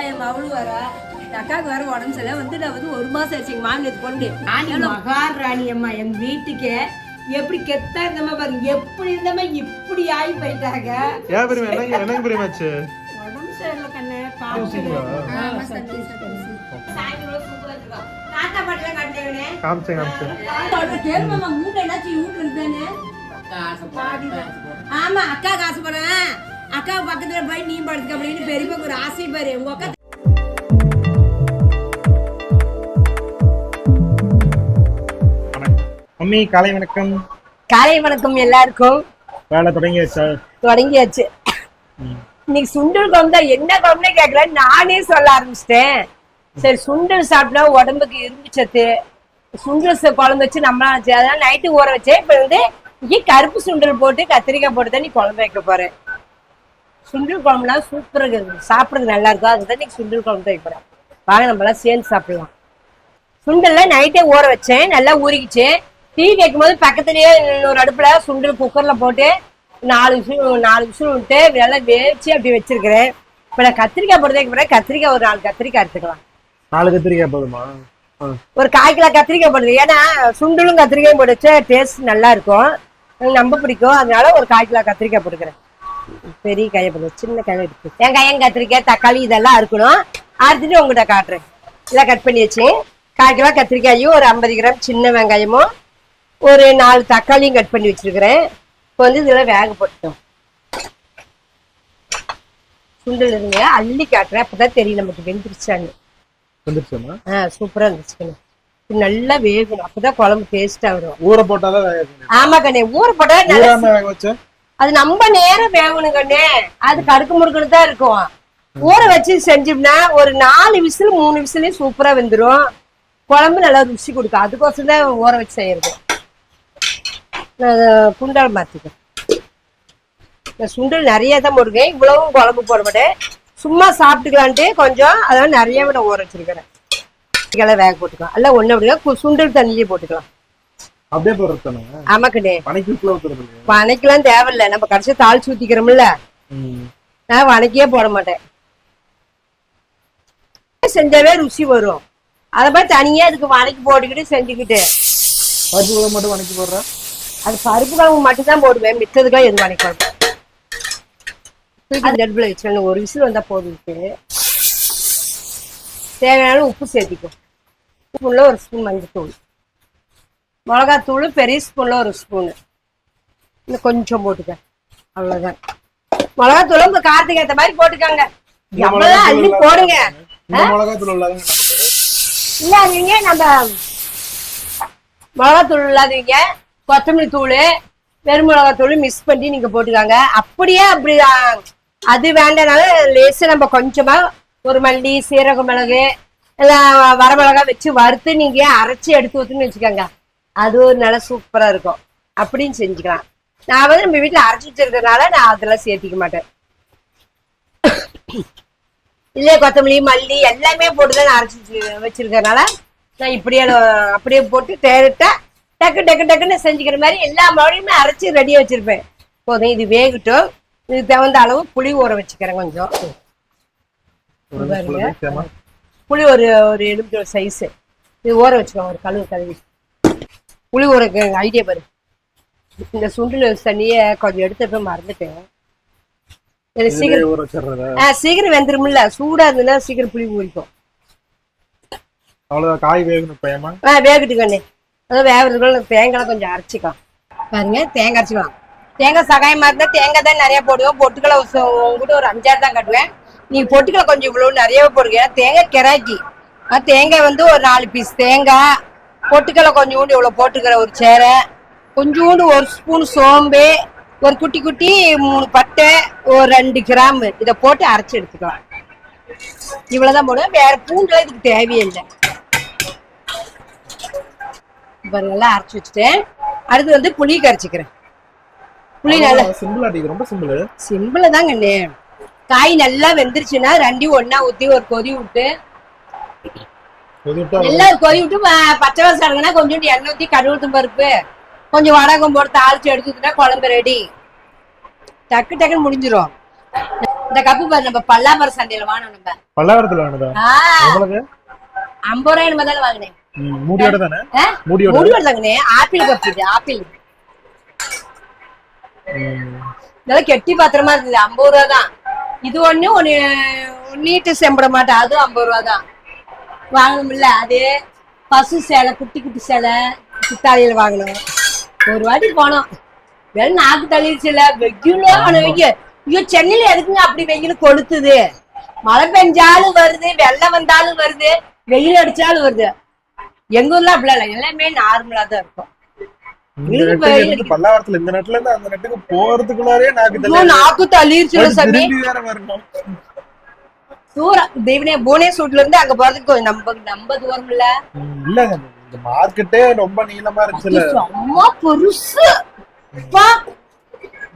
என் மவளு வரா. என் அக்காவுக்கு வேற உடம்பு சரியில்லை. வந்து நான் வந்து ஒரு மாசம் ஆச்சு எங்க மாநிலத்துக்கு கொண்டு ராணி மகாராணி அம்மா என் வீட்டுக்கு எப்படி கெத்தா இருந்தமா பாருங்க எப்படி இருந்தமா இப்படி ஆகி போயிட்டாங்க ஏன் பெரியமா என்னங்க என்னங்க பெரியமாச்சு உடம்பு சரியில்லை கண்ணு. காமிச்சேன் காமிச்சேன். ஆமா அக்கா காசு அக்கா பக்கத்துல போய் நீ படுத்துக்க அப்படின்னு பெரியப்பாக்கு ஒரு ஆசை பாரு. உங்க அக்கா வணக்கம் மம்மி காலை வணக்கம். காலை வணக்கம் எல்லாருக்கும். வேலை தொடங்கியாச்சா? தொடங்கியாச்சு. இன்னைக்கு சுண்டல் குழம்பு தான் என்ன குழம்புனே கேட்கல நானே சொல்ல ஆரம்பிச்சிட்டேன். சரி சுண்டல் சாப்பிட்டா உடம்புக்கு இரும்பு சத்து சுண்டல் குழம்பு வச்சு நம்மளாம் வச்சு அதனால நைட்டு ஊற வச்சேன் இப்போ வந்து இங்கே கருப்பு சுண்டல் போட்டு கத்திரிக்காய் போட்டு தான் நீ குழம்பு வைக்க போறேன். சுண்டல் குழம்புலாம் சூப்பராக இருக்குது. சாப்பிட்றது நல்லா இருக்கும் அதுதான் இன்னைக்கு சுண்டல் குழம்பு வைக்க போறேன் வாங்க நம்மளாம் சேர்ந்து சாப்பிடலாம். சுண்டல்ல நைட்டே ஊற வச்சேன். நல்லா ஊறிக்கிச்சு. டீ வைக்கும் போது பக்கத்துலயே ஒரு அடுப்புல சுண்டல் குக்கர்ல போட்டு நாலு விசில் நாலு விசில் விட்டு நல்லா வேவிச்சு அப்படி வச்சிருக்கிறேன். இப்ப நான் கத்திரிக்காய் போட்டு வைக்க போறேன் கத்திரிக்காய் ஒரு நாலு கத்திரிக்காய் எடுத்துக்கலாம். நாலு கத்திரிக்காய் போதுமா. ஒரு கால் கிலோ கத்திரிக்காய் போடுது ஏன்னா சுண்டலும் கத்திரிக்காயும் போட்டு வச்சா டேஸ்ட் நல்லா இருக்கும். ரொம்ப பிடிக்கும். அதனால ஒரு கால் கிலோ கத்திரிக்காய் போட்டுக்கிறேன். பெரிய காயை போடுறது சின்ன காய் இருக்கு. வெங்காயம் கத்திரிக்காய் தக்காளி இதெல்லாம் இருக்கணும் அறுத்துட்டு உங்ககிட்ட காட்டுறேன். எல்லாம் கட் பண்ணி வச்சு. கால் கிலோ கத்திரிக்காயும் ஒரு ஐம்பது கிராம் சின்ன வெங்காயமும் ஒரு நாலு தக்காளியும் கட் பண்ணி வச்சிருக்கிறேன். இப்போ வந்து இதெல்லாம் வேக போட்டோம் சுண்டல் இருங்க அள்ளி காட்டுறேன். அப்பதான் தெரியும் நமக்கு வெந்துருச்சான்னு. ஆ சூப்பரா இருந்துச்சு நல்லா வேகணும். அப்பதான் குழம்பு டேஸ்டா வரும். ஊற போட்டாதான். ஆமா கண்ணே ஊற போட்டா அது நம்ம நேரம் வேகணும் கண்ணே. அது கடுக்கு முடுக்குன்னு தான் இருக்கும். ஊற வச்சு செஞ்சோம்னா ஒரு நாலு விசில் மூணு விசிலே சூப்பரா வெந்துடும் குழம்பு நல்லா ருசி கொடுக்கும். அதுக்கோசரம் தான் ஊற வச்சு செய்யறது. நான் குண்டால் மாத்திக்க நான் சுண்டல் நிறைய தான் போடுவேன். இவ்வளவும் குழம்பு போட மாட்டேன். சும்மா சாப்பிட்டுக்கலான்ட்டு கொஞ்சம் அதெல்லாம் நிறைய விட ஊற வச்சிருக்கிறேன். வேக போட்டுக்கலாம். எல்லாம் ஒண்ணு அப்படிங்க சுண்டல் தண்ணியிலே போட்டுக்கலாம். அப்படியே போடுறது ஆமா கண்ணே வணக்கலாம் தேவையில்ல. நம்ம கடைசி தாளிச்சு ஊத்திக்கிறோம்ல ம். நான் வணக்கியே போட மாட்டேன். செஞ்சாவே ருசி வரும். அதை மாதிரி தனியா அதுக்கு வணக்கி போட்டுக்கிட்டு செஞ்சுக்கிட்டு. பருப்பு குழம்பு மட்டும் வணக்கி போடுறேன் அது பருப்பு குழம்பு மட்டும் தான் போடுவேன். மித்ததுக்கெல்லாம் எது வணக்கி போடுவேன் அடுப்பில் வச்சிடணும் ஒரு விசில் வந்தா போதுட்டு தேவையான உப்பு சேர்த்திக்கும் உப்புல ஒரு ஸ்பூன் மஞ்சத்தூள். மிளகாத்தூள் பெரிய ஸ்பூன்ல ஒரு ஸ்பூனு. இன்னும் கொஞ்சம் போட்டுக்க. அவ்வளவுதான். மிளகாத்தூள் உங்க காரத்துக்கு ஏத்த மாதிரி போட்டுக்கோங்க. இந்த எவ்வளவுதான் அள்ளி போடுங்க. இல்லாதீங்க நம்ம மிளகாத்தூள் இல்லாதீங்க கொத்தமல்லி தூள் வெறும் மிளகாத்தூள் மிக்ஸ் பண்ணி நீங்க போட்டுக்காங்க. அப்படியே அப்படி அது வேண்டனால லேசா நம்ம கொஞ்சமா ஒரு மல்லி சீரக மிளகு எல்லாம் வரமிளகா வச்சு வறுத்து நீங்க அரைச்சி எடுத்து ஊத்துன்னு வச்சுக்கோங்க. அது ஒரு நல்லா சூப்பரா இருக்கும். அப்படின்னு செஞ்சுக்கலாம். நான் வந்து நம்ம வீட்டுல அரைச்சி வச்சிருக்கறதுனால நான் அதெல்லாம் சேர்த்திக்க மாட்டேன். இல்லையே கொத்தமல்லி மல்லி எல்லாமே போட்டு தான் நான் அரைச்சி வச்சு- வச்சிருக்கறனால நான் இப்படியே அப்படியே போட்டு டேரக்டா டக்கு டக்கு டக்குன்னு செஞ்சுக்கிற மாதிரி எல்லா மழையுமே அரைச்சி ரெடியா வச்சிருப்பேன். போதும் இது வேகட்டும். இது தகுந்த அளவு புளி ஊற வச்சுக்கிறேன் கொஞ்சம். புளி ஒரு ஒரு எலுமிச்சோட சைஸ் இது ஊற வச்சுக்கோங்க ஒரு கழுவு கழுவி. புளி ஊற ஐடியா பாரு. இந்த சுண்டுல தண்ணியை கொஞ்சம் எடுத்து போய் மறந்துட்டேன். எனக்கு சீக்கிரம் ஆ, சீக்கிரம் வெந்துருமில்ல சூடா இருந்ததுன்னா சீக்கிரம் புளி ஊறிக்கும். அவ்வளவுதான் காய் வேகணும் பயமா ஆ வேகட்டு கண்ணு. அதான் வேகிறதுக்குள்ள தேங்காய் கொஞ்சம் அரைச்சிக்கலாம். பாருங்க தேங்காய் அரைச்சிக்கலாம். தேங்காய் சகாயமா இருந்தா தேங்காய் தான் நிறைய போடுவோம் பொட்டுக்கலை உங்ககிட்ட ஒரு அஞ்சாறு தான் கட்டுவேன். நீங்க பொட்டுக்கலை கொஞ்சம் இவ்வளவு நிறையவே போடுங்க. ஏன்னா தேங்காய் கிராக்கி. தேங்காய் வந்து ஒரு நாலு பீஸ் தேங்காய் பொட்டுக்கலை கொஞ்சோண்டு இவ்வளவு போட்டுக்கிற ஒரு சேரை. கொஞ்சோண்டு ஒரு ஸ்பூன் சோம்பு ஒரு குட்டி குட்டி மூணு பட்டை ஒரு ரெண்டு கிராம் இதை போட்டு அரைச்சி எடுத்துக்கலாம். இவ்வளவுதான் போடுவேன். வேற பூண்டுலாம் இதுக்கு தேவையே இல்லை இப்போ நல்லா அரைச்சி வச்சுட்டேன். அடுத்து வந்து புளி கரைச்சிக்கிறேன். புளி நல்லா சிம்பிள் ரொம்ப சிம்பிள் சிம்பிளா தாங்க காய் நல்லா வெந்துருச்சுன்னா ரெண்டையும் ஒண்ணா ஊத்தி ஒரு கொதி விட்டு நல்லா ஒரு கொதி விட்டு பச்சை வாசம் இறங்குனா கொஞ்சோண்டு எண்ணெய் ஊத்தி கடுகு பருப்பு கொஞ்சம் வடகம் போட்டு தாளிச்சு எடுத்துக்கிட்டா குழம்பு ரெடி டக்கு டக்குன்னு முடிஞ்சிரும். இந்த கப்பு பாரு நம்ம பல்லாமரம் சந்தையில வாங்கினோம் நம்ம. ஐம்பது ரூபாய் நம்ம தானே வாங்கினேன். மூடியோட தானே? மூடியோட தாங்கண்ணே ஆப்பிள் கப்பு இது ஆப்பிள். இதெல்லாம் கெட்டி பாத்திரமா இருக்குது. ஐம்பது ரூபா தான். இது ஒண்ணு ஒண்ணு நீட்டு செம்பிட மாட்டேன். அதுவும் ஐம்பது ரூபா தான். வாங்கணும்ல அது பசு சேலை குட்டி குட்டி சேலை சித்தாளியில வாங்கணும். ஒரு வாட்டி போனோம். வெறும் நாக்கு தள்ளிடுச்சுல வெயிலோ. வெயில் ஐயோ சென்னையில எதுக்குங்க அப்படி வெயில் கொளுத்துது? மழை பெஞ்சாலும் வருது வெள்ளம் வந்தாலும் வருது வெயில் அடிச்சாலும் வருது. எங்க ஊர்ல அப்படிலாம் இல்லை எல்லாமே நார்மலா தான் இருக்கும். பல்லாவரத்துல இந்த நெட்ல இருந்து அந்த நெட்டுக்கு போறதுக்குள்ளாரே நாக்கு நாக்கு தள்ளிடுச்சுல சாமி தூரம் தெய்வனே புவனேஸ்வர்ல இருந்து அங்க போறதுக்கு கொஞ்சம் நம்ம நம்ம தூரம் இல்ல இல்லங்க. இந்த மார்க்கெட்டே ரொம்ப நீளமா இருந்துச்சுல செம்ம பெருசு.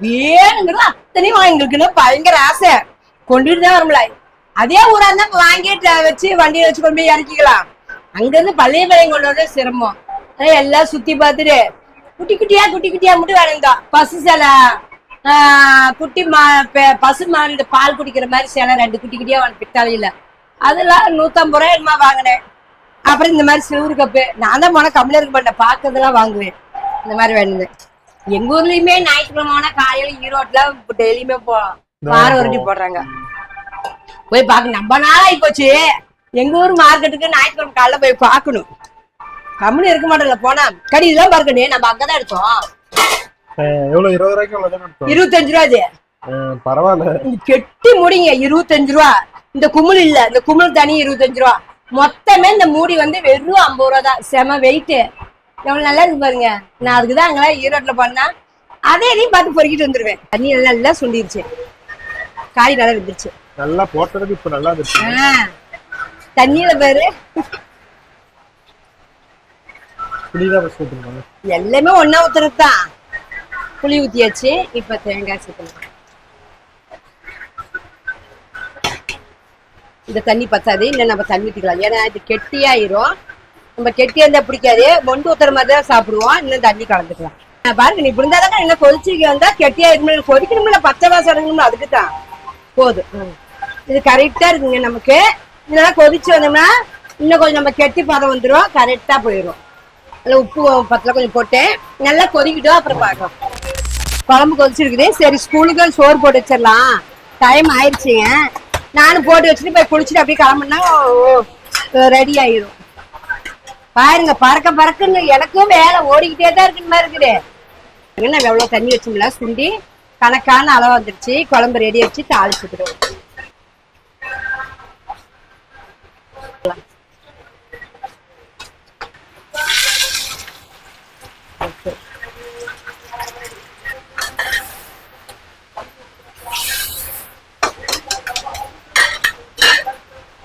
வேணுங்கிறது அத்தனையும் எங்களுக்கு பயங்கர ஆசை. கொண்டுட்டு தான் வரல அதே ஊரா இருந்தா வாங்கிட்டு வச்சு வண்டியை வச்சு கொண்டு போய் இறக்கிக்கலாம். அங்க இருந்து பழைய பழைய கொண்டு வர சிரமம். எல்லாம் சுத்தி பார்த்துட்டு குட்டி குட்டியா குட்டி குட்டியா மட்டும் வேணுங்க பசு சிலை. குட்டி மா பசு மாடு பால் குடிக்கிற மாதிரி சிலை ரெண்டு குட்டி குட்டியா பித்தாலையில அதெல்லாம் நூத்தம்பது ரூபாய் என்னமா வாங்கினேன். அப்புறம் இந்த மாதிரி சில்வர் கப்பு. நான் தான் போன கம்மியா இருக்க மாட்டேன். பார்க்கறதெல்லாம் வாங்குவேன். இந்த மாதிரி வேணுது எங்க ஊர்லயுமே ஞாயிற்றுக்கிழமை காலையில ஈரோட்ல டெய்லியுமே போ வாரம் உருட்டி போடுறாங்க. போய் பார்க்க நம்ம நாளாகி போச்சு. எங்க ஊர் மார்க்கெட்டுக்கு ஞாயிற்றுக்கிழமை காலைல போய் பார்க்கணும். கம்முனு இருக்க மாட்டேன்ல போனா. கடி இதெல்லாம் பார்க்கணும். நம்ம அங்கதான் எடுத்தோம் எவ்வளவு? இருபது ரூபாய்க்கு அவ்வளவுதான் எடுத்தோம் இருபத்தஞ்சு ரூபா அது. பரவாயில்ல. கெட்டி முடிங்க இருபத்தஞ்சு ரூபா. இந்த குமிழ் இல்ல இந்த குமிழ் தனி இருபத்தஞ்சு ரூபா. மொத்தமே இந்த மூடி வந்து வெறும் ஐம்பது ரூபா தான். செம வெயிட் எவ்வளவு நல்லா இருக்கு பாருங்க. நான் அதுக்கு தான் அங்கெல்லாம் ஈரோட்ல பண்ணா அதே இதையும் பார்த்து பொறுக்கிட்டு வந்துருவேன். தண்ணி எல்லாம் நல்லா சுண்டிருச்சு. காய் நல்லா வந்துருச்சு. நல்லா இப்ப தண்ணியில பாரு. எல்லாமே ஒண்ணா ஊத்துறது தான் புளி ஊத்தியாச்சு. இப்ப தேங்காய் சேர்க்கணும் இந்த தண்ணி பத்தாது. இல்லை நம்ம தண்ணி ஊற்றிக்கலாம் ஏன்னா இது கெட்டியாயிரும். நம்ம கெட்டியா இருந்தா பிடிக்காது. மொண்டு ஊத்துற மாதிரி தான் சாப்பிடுவோம். இன்னும் தண்ணி கலந்துக்கலாம். பாருங்க நீ இப்படி இருந்தா என்ன கொதிச்சிக்க வந்தா கெட்டியா இருக்கணும் கொதிக்கணும்ல. பச்சை வாசம் இறங்கணும் அதுக்கு தான் போதும் இது கரெக்டா இருக்குங்க நமக்கு. இதெல்லாம் கொதிச்சு வந்தோம்னா இன்னும் கொஞ்சம் நம்ம கெட்டி பதம் வந்துடும் கரெக்டா போயிடும் அதில் உப்பு பத்தில் கொஞ்சம் போட்டு நல்லா கொதிக்கிட்டோம் அப்புறம் பார்க்கலாம். குழம்பு கொதிச்சிருக்குது. சரி ஸ்கூலுக்கு சோறு போட்டு வச்சிடலாம். டைம் ஆயிடுச்சுங்க நானும் போட்டு வச்சுட்டு போய் குளிச்சுட்டு அப்படியே கிளம்புனா ரெடி ஆயிரும். பாருங்க பறக்க பறக்குன்னு எனக்கும் வேலை ஓடிக்கிட்டே தான் இருக்குன்னு மாதிரி இருக்குது. என்ன எவ்வளோ தண்ணி வச்சோம்ல சுண்டி? கணக்கான அளவு வந்துருச்சு. குழம்பு ரெடி வச்சு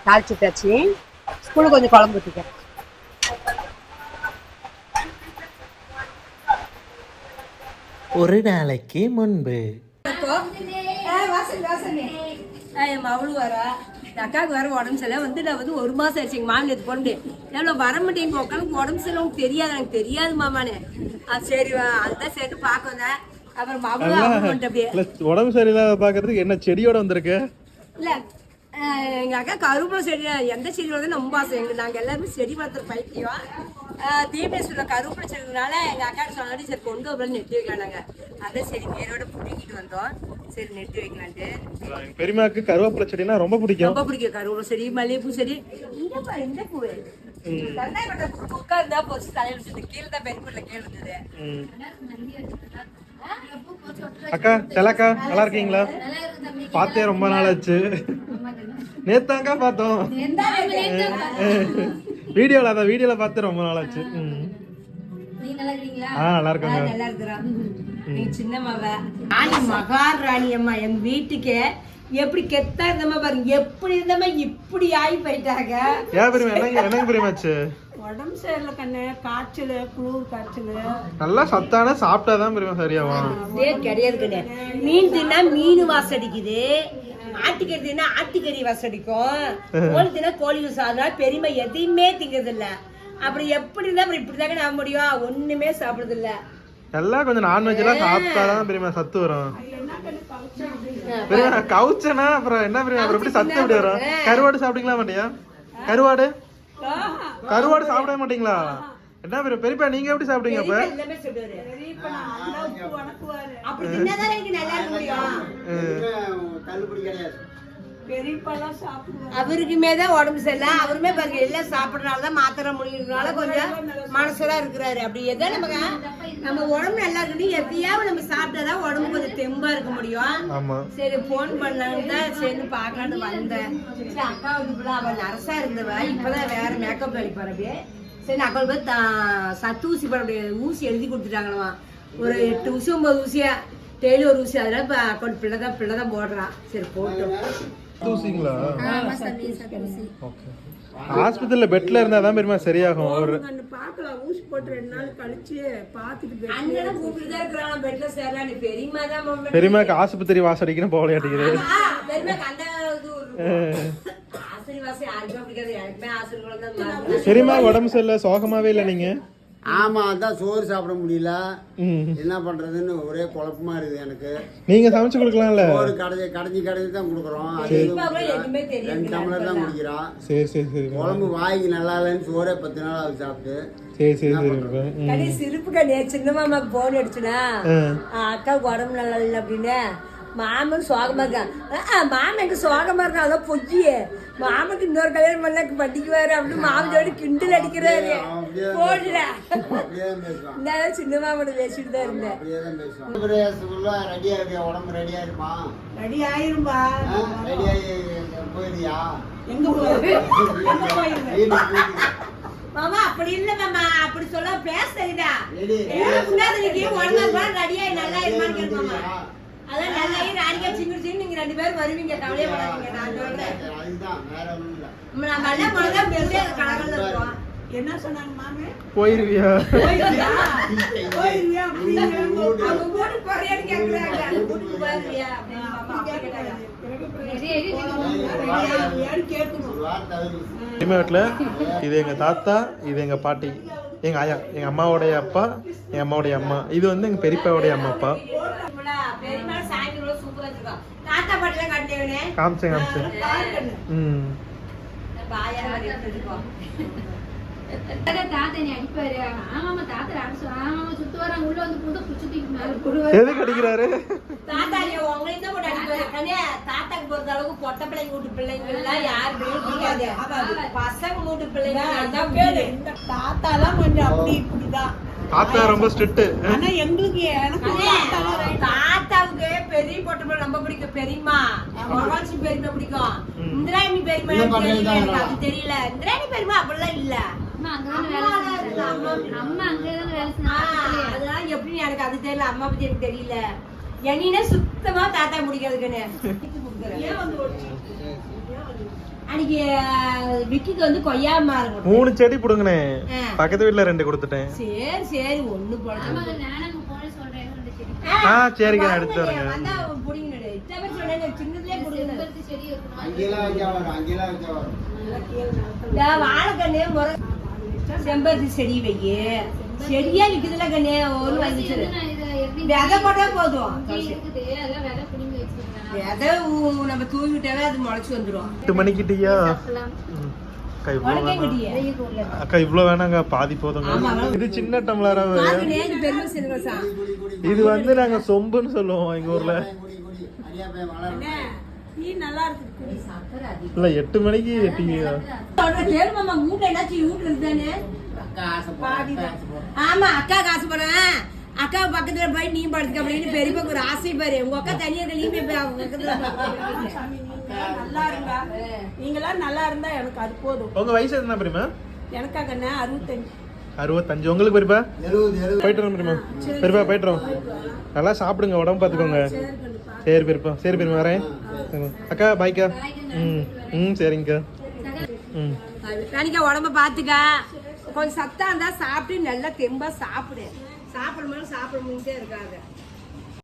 தாளிச்சுட்டாச்சு. ஸ்கூலுக்கு கொஞ்சம் குழம்பு ஊற்றிக்கிறேன் ஒரு நாளைக்கு முன்பு. என் மவளும் வரா. அக்காவுக்கு வர உடம்பு சரியில்லை. வந்து நான் வந்து ஒரு மாசம் ஆச்சு எங்க மாமி எடுத்து போனது எவ்வளோ வர மாட்டேங்க உட்காந்து உடம்பு சரியில்லை. உங்களுக்கு தெரியாது. எனக்கு தெரியாது மாமானே அது சரி வா, அதுதான் சரி பார்க்க வந்தேன். அப்புறம் அப்படியே. இல்ல உடம்பு சரியில்லாத பாக்குறதுக்கு என்ன செடியோட வந்திருக்கு? இல்ல அஹ் எங்க அக்கா கருவேப்பிலை செடி எந்த செடி வந்து ரொம்ப ஆசை. எங்க நாங்க எல்லாருமே செடி வளர்த்துற பைத்தியம். தீபேஸ்வரில் கருவேப்பிலை செடினால எங்க அக்கா சொன்னாடி சரி கொண்டு வரலாம் நெட்டி வைக்கலாங்க அதான் சரி வேரோட பிடிக்கிட்டு வந்தோம். சரி நெட்டி வைக்கலான்ட்டு. எங்க பெரியமாக்கு கருவேப்பிலை செடினா ரொம்ப பிடிக்கும். ரொம்ப பிடிக்கும். கருவேப்பிலை செடி மல்லிகைப்பூ செடி. இந்த பாரு இந்த பூ உட்கார்ந்தா போச்சு தலையில வச்சுட்டு கீழே தான் பெருக்குள்ள கீழே இருந்தது. அக்கா செலக்கா நல்லா இருக்கீங்களா? பார்த்தே ரொம்ப நாள் ஆச்சு. நேத்தாங்க பார்த்தோம். வீடியோல அதான் வீடியோல பார்த்து ரொம்ப நாள் ஆச்சு. ஆ நல்லா இருக்காங்க. நல்லா இருக்கிறா. நீ சின்ன மவ. ராணி மகாராணி அம்மா எங்க வீட்டுக்கு எப்படி கெத்தா இருந்தம்மா பாருங்க. எப்படி இருந்தம்மா இப்படி ஆகி போயிட்டாங்க. ஏன் பெரியமா என்னங்க என்னங்க பெரியமாச்சு உடம்பு சரியில்லை கண்ணு காய்ச்சல் குளிர் காய்ச்சல். நல்லா சத்தான சாப்பிட்டாதான் பெரியமா சரியாகும். அப்படியே கிடையாது கண்ணு. மீன் தின்னா மீன் வாசடிக்குது ஆட்டுக்கறி தின்னா ஆட்டுக்கறி வாசடிக்கும் கோழி தின்னா கோழி வாசம் பெருமை எதையுமே திங்கிறது இல்ல அப்புறம் எப்படி இருந்தா அப்புறம் இப்படிதாங்க நான் முடியும். ஒண்ணுமே சாப்பிடுறது இல்ல எல்லாம் கொஞ்சம் நான்வெஜ் எல்லாம் சாப்பிட்டாதான் பெரியமா சத்து வரும். பெரியமா கவுச்சனா அப்புறம் என்ன பெரியமா அப்புறம் எப்படி சத்து எப்படி வரும்? கருவாடு சாப்பிட்டீங்களா மாட்டியா கருவாடு? கருவாடு சாப்பிடவே மாட்டீங்களா? என்ன பெரிய பெரியப்பா நீங்க எப்படி சாப்பிட்டீங்க அப்ப? எல்லாமே அப்படி எனக்கு நல்லா இருக்க முடியும்? தள்ளுபடி கிடையாது. அவருக்குமே தான் உடம்பு சரியில்லை. அவருமே பாருங்க எல்லாம் சாப்பிடறனால தான் மாத்திரை முடிக்கிறதுனால கொஞ்சம் மனசுலாம் இருக்கிறாரு. அப்படி எதோ நமக்கு நம்ம உடம்பு நல்லா இருக்கணும் எதையாவது நம்ம சாப்பிட்டாதான் உடம்பு கொஞ்சம் தெம்பா இருக்க முடியும். ஆமா. சரி ஃபோன் பண்ணாங்க தான் சரி பார்க்கலான்னு வந்தேன். சரி அக்கா இப்படி அவள் நரசா இருந்தவ இப்பதான் வேற மேக்கப் அடிப்பார் அப்படியே சரி அக்கா போய் சத்து ஊசி போட ஊசி எழுதி கொடுத்துட்டாங்களாம். ஒரு எட்டு ஊசி ஒன்பது ஊசியா? டெய்லி ஒரு ஊசி. அதெல்லாம் இப்போ அக்கௌண்ட் பிள்ளை தான் பிள்ளை தான் போடுறான் சரி போட்டோம். ஓகே. ஆஸ்பத்திரியில பெட்ல இருந்தா தான் பெரியமா சரியாகும். ஒரு அண்ணனும் கூப்பிட்டு தான் இருக்கிறான். பெட்ல சேரலாம் நீ பெரியம்மா தான். பெரியமாக்கு ஆஸ்பத்திரி வாசடிக்கணும் போகல அடிக்குது. ஆ, பெரியம்மாக்கு அந்த ஒரு பெரியமா உடம்பு சரியில்லை சோகமாவே இல்லை நீங்க? ஆமா அதான் சோறு சாப்பிட முடியல. என்ன பண்றதுன்னு ஒரே குழப்பமா இருக்குது எனக்கு. நீங்க சமைச்சு கொடுக்கலாம்ல? சோறு கடைஞ்சி கடைஞ்சி கடைஞ்சி தான் கொடுக்குறோம். ரெண்டு டம்ளர் தான் குடிக்கிறான். சரி சரி சரி. குழம்பு வாய்க்கு நல்லா இல்லைன்னு சோறே பத்து நாள் ஆகுது சாப்பிட்டு. சரி சரி சரி. பெரியப்பா. ம். கடி சிரிப்பு கண்ணே சின்ன போன் அடிச்சுனா. அக்காவுக்கு உடம்பு நல்லா இல்லை அப்படின்னு. மாமன் சோகமா இருக்கான். ஆ, மாமன் எங்க சோகமா இருக்கான் அதான் பொஜ்ஜி மாமனுக்கு இன்னொரு கல்யாணம் பண்ணல பண்ணிக்குவாரு அப்படின்னு மாமன் ஜோடி கிண்டல் அடிக்கிறாரு. பேசுவான் நான் சின்ன மாமனை பேசிட்டு தான் இருந்தேன் ரெடியா உடம்பு ரெடியா இருப்பா ரெடி ஆயிரும்பா. ரெடியாகி போயிருக்கியா? எங்க போய்? எங்க போயிருந்த வீட்டுக்கு வீட்டுக்கு. மாமா அப்படி இல்ல மாமா. அப்படி சொல்ல பேச தெரியுதா ரெடி முன்னாடி ரெடியாகி நல்லா இருமான்னு கேட்பாமா அதான் நல்லா ராணிக்கா சிங்கிட்டு சிங்கு நீங்க ரெண்டு பேரும் வருவீங்க கவலையே படாதீங்க நான் சொல்றேன். அதுதான் வேற ஒண்ணும் இல்ல. நம்ம நல்லா போனதா பெரிய கடவுள் இருக்கோம். என்ன சொன்னாங்க மாமே? போயிருவியா? போயிருவியா? அவங்க போறியான்னு கேக்குறாங்க. அப்படின்னு மாமா கேட்டாங்க. இது எங்க தாத்தா இது எங்க பாட்டி எங்க ஆயா எங்க அம்மாவுடைய அப்பா எங்க அம்மாவுடைய அம்மா. இது வந்து எங்க பெரியப்பாவுடைய அம்மா அப்பா. காமிச்சேன் காமிச்சேன். தாத்தா தாத்தா எதுக்கு அடிக்கிறாரு? தாத்தா தாத்தாக்கு பொறுத்த அளவுக்கு பொட்ட பிள்ளைங்க வீட்டு பிள்ளைங்க எல்லாம் யாருமே பிடிக்காது பசங்க வீட்டு பிள்ளைங்க இந்த தாத்தாலாம் கொஞ்சம் அப்படி இப்படிதான். தாத்தா ரொம்ப ஸ்ட்ரிக்ட் ஆனா எங்களுக்கு எனக்கு தாத்தாவுக்கு பெரிய பொட்ட பிள்ளை ரொம்ப பிடிக்கும். பெரியம்மா. மகாட்சி பெரியம்மா பிடிக்கும். இந்திராணி இன்னும் எனக்கு தெரியல பக்கத்துல தான் எனக்கு அது தெரியல. இந்திராணி பெரியம்மா அப்படிலாம் இல்ல. அதெல்லாம் எப்படி எனக்கு அது தெரியல. அம்மா பத்தி எனக்கு தெரியல. என்னன்னா சுத்தமா தாத்தா முடிக்கிறதுக்குன்னு அன்னைக்கு விக்கிக்கு வந்து கொய்யா மரம் மூணு செடி புடுங்கனே. பக்கத்து வீட்டுல ரெண்டு கொடுத்துட்டேன். சரி சரி ஒண்ணு போல ஆ, சரிங்க, நான் எடுத்து வரேங்க. வந்தா சொன்னேன் சின்னதுலயே செம்பருத்தி செடி வாழைக்கண்ணே முறை செம்பருத்தி வையி. செடியா விக்குதுல கண்ணே இதை எப்படி விதை போட்டா போதும். நம்ம தூவிட்டாவே அது முளைச்சு எட்டு மணிக்கிட்டயா சாப்பிடலாம். ம். அக்கா இவ்வளோ வேணாம். அக்கா இவ்வளோ வேணாங்க. பாதி போதுங்க. இது சின்ன டம்ளராவே பாக்கனே இது வந்து நாங்க சொம்புன்னு சொல்லுவோம் எங்க ஊர்ல. இல்ல எட்டு மணிக்கு டீ. ஆமா அக்கா காசு போறேன் அக்கா பக்கத்துல போய் நீ படுத்துக்க அப்படின்னு பெரியப்பாக்கு ஒரு ஆசை பாரு. உங்க அக்கா தனியா இருக்க நீ போய் போய் அவங்க பக்கத்துல நல்லா இருந்தா நீங்களாம் நல்லா இருந்தா எனக்கு அது போதும். உங்க வயசு என்ன பெரியமா எனக்காக என்ன? அறுபத்தஞ்சு. அறுபத்தஞ்சு. உங்களுக்கு பெரியப்பா? எழுபது எழுபது. போயிட்டு வரோம் பெரியமா பெரியப்பா போயிட்டு வரோம் நல்லா சாப்பிடுங்க உடம்பு பார்த்துக்கோங்க. சரி பெரியப்பா சரி பெரியமா வரேன். அக்கா பாய்க்கா ம் ம் சரிங்கக்கா. ம். உடம்ப பாத்துக்க கொஞ்சம் சத்தா இருந்தா சாப்பிட்டு நல்லா தெம்பா சாப்பிடு. சாப்பிடும் போது சாப்பிட முடிஞ்சே இருக்காது